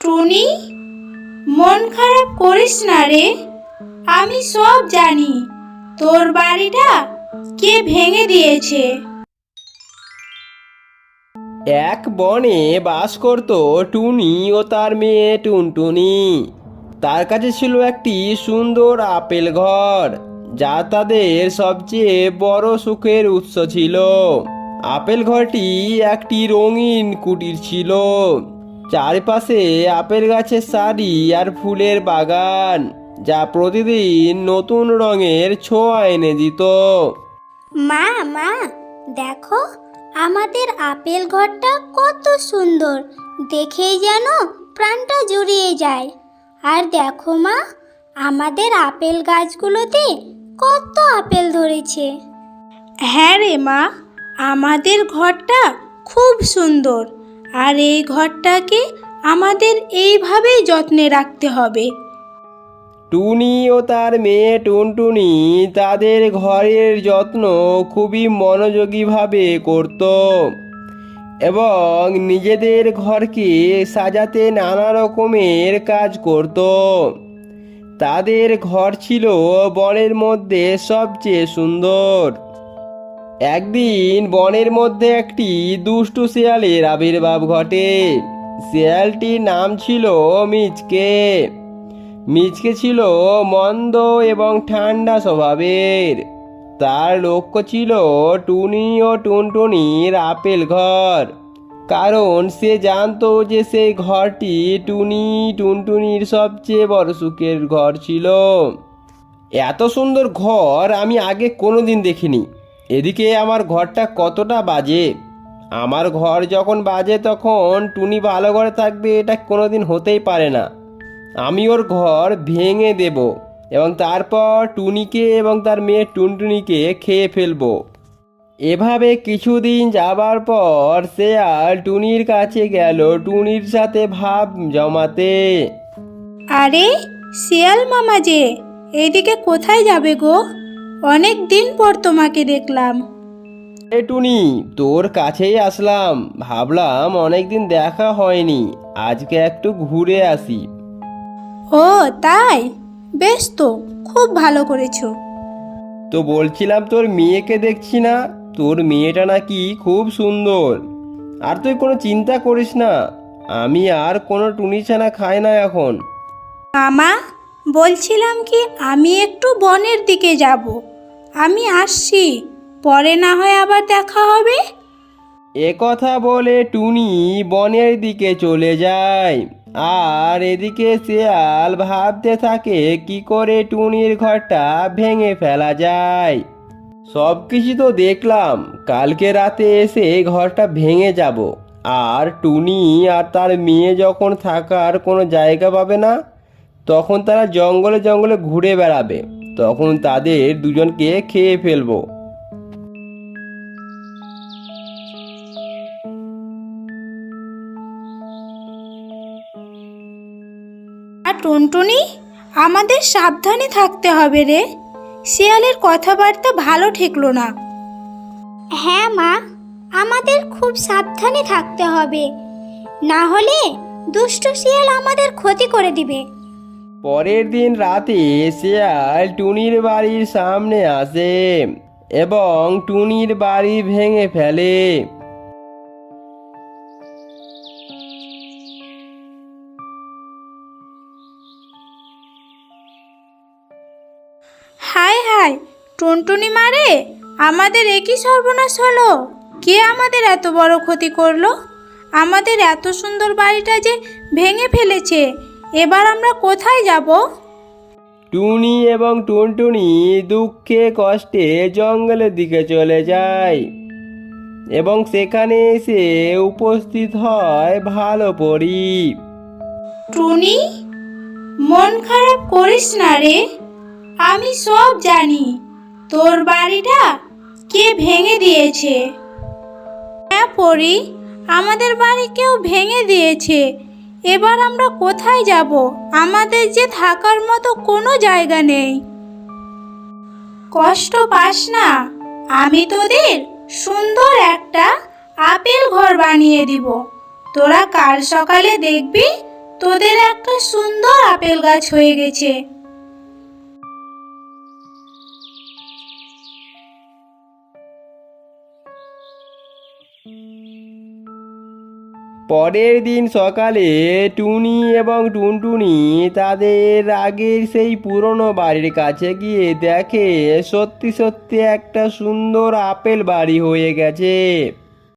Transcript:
টুনি, মন খারাপ করিস না রে। আমি সব জানি, তোর বাড়িটা কে ভেঙে দিয়েছে। এক বনে বাস করত টুনি ও তার মেয়ে টুনটুনি। তার কাছে ছিল একটি সুন্দর আপেল ঘর, যা তাদের সবচেয়ে বড় সুখের উৎস ছিল। আপেল ঘরটি একটি রঙিন কুটির ছিল। চারপাশে আপেল গাছের সারি আর ফুলের বাগান যা প্রতিদিন নতুন রঙের ছোঁয়া এনে দিত। মা মা দেখো আমাদের আপেল ঘরটা কত সুন্দর। দেখেই যেন প্রাণটা জুড়িয়ে যায়। আর দেখো মা আমাদের আপেল গাছগুলোতে কত আপেল ধরেছে। হ্যাঁ রে মা আমাদের ঘরটা খুব সুন্দর। আর এই ঘরটাকে আমাদের এইভাবেই যত্নে রাখতে হবে। টুনি ও তার মেয়ে টুনটুনি তাদের ঘরের যত্ন খুবই মনোযোগীভাবে করত এবং নিজেদের ঘরকে সাজাতে নানা রকমের কাজ করত। তাদের ঘর ছিল বনের মধ্যে সবচেয়ে সুন্দর। একদিন বনের মধ্যে একটি দুষ্টু শিয়ালের আবির্ভাব ঘটে। শিয়ালটির নাম ছিল মিচকে। মিচকে ছিল মন্দ এবং ঠান্ডা স্বভাবের। তার লক্ষ্য ছিল টুনি ও টুনটুনির আপেল ঘর। কারণ সে জানতো যে সেই ঘরটি টুনি, টুনটুনির সবচেয়ে বড় সুখের ঘর ছিল। এত সুন্দর ঘর আমি আগে কোনোদিন দেখিনি। এদিকে আমার ঘরটা কতটা বাজে? আমার ঘর যখন বাজে তখন টুনি ভালো ঘরে থাকবে এটা কোনোদিন হতেই পারে না। আমি ওর ঘর ভেঙে দেব এবং তারপর টুনিকে এবং তার মেয়ে টুনটুনিকে খেয়ে ফেলব। এভাবে কিছুদিন যাবার পর আর টুনির কাছে গেল টুনির সাথে ভাব জমাতে। আরে, শিয়াল মামা যে এইদিকে কোথায় যাবে গো? অনেক দিন পর তোমাকে দেখলাম। এ টুনি তোর কাছেই আসলাম। ভাবলাম অনেকদিন দেখা হয়নি আজকে একটু ঘুরে আসি। ও তাই? বেশ তো খুব ভালো করেছ। তো বলছিলাম তোর মেয়েকে দেখছি না তোর মেয়েটা নাকি খুব সুন্দর। আর তুই কোনো চিন্তা করিস না আমি আর কোনো টুনি ছানা খাই না এখন। মামা বলছিলাম কি আমি একটু বনের দিকে যাব। আমি আসছি, পরে না হয় আবার দেখা হবে? এ কথা বলে টুনি বনের দিকে চলে যায়। আর এদিকে শিয়াল ভাবতে থাকে, কি করে টুনির ঘরটা ভেঙে ফেলা যায়। সব কিছু তো দেখলাম, কালকে রাতে এসে ঘরটা ভেঙে যাব। আর টুনি আর তার মেয়ে যখন থাকার কোনো জায়গা পাবে না, তখন তারা জঙ্গলে জঙ্গলে ঘুরে বেড়াবে। তখন তাদের দুজনকে খেয়ে ফেলব। আর টুনটুনি আমাদের সাবধানে থাকতে হবে রে। শিয়ালের কথাবার্তা ভালো ঠেকলো না। হ্যাঁ মা আমাদের খুব সাবধানে থাকতে হবে। না হলে দুষ্ট শিয়াল আমাদের ক্ষতি করে দিবে। পরের দিন রাতে শিয়াল টুনির বাড়ির সামনে আসে এবং টুনির বাড়ি ভেঙে ফেলে। হায় হায়, টুনটুনি মারে আমাদের একই সর্বনাশ হলো। কে আমাদের এত বড় ক্ষতি করল? আমাদের এত সুন্দর বাড়িটা যে ভেঙে ফেলেছে। এবার আমরা কোথায় যাব? টুনি এবং টুনটুনি দুঃখে কষ্টে জঙ্গলের দিকে চলে যায় এবং সেখানে এসে উপস্থিত হয় ভালো পরি। টুনি মন খারাপ করিস না রে। আমি সব জানি। তোর বাড়িটা কে ভেঙে দিয়েছে? হ্যাঁ পরি আমাদের বাড়ি কেউ ভেঙে দিয়েছে। এবার আমরা কোথায় যাব? আমাদের যে থাকার মতো কোনো জায়গা নেই। কষ্ট পাস না। আমি তোদের সুন্দর একটা আপেল ঘর বানিয়ে দিব। তোরা কাল সকালে দেখবি তোদের একটা সুন্দর আপেল গাছ হয়ে গেছে। পরের দিন সকালে টুনি এবং টুনটুনি তাদের আগের সেই পুরনো বাড়ির কাছে গিয়ে দেখে সত্যি সত্যি একটা সুন্দর আপেল বাড়ি হয়ে গেছে।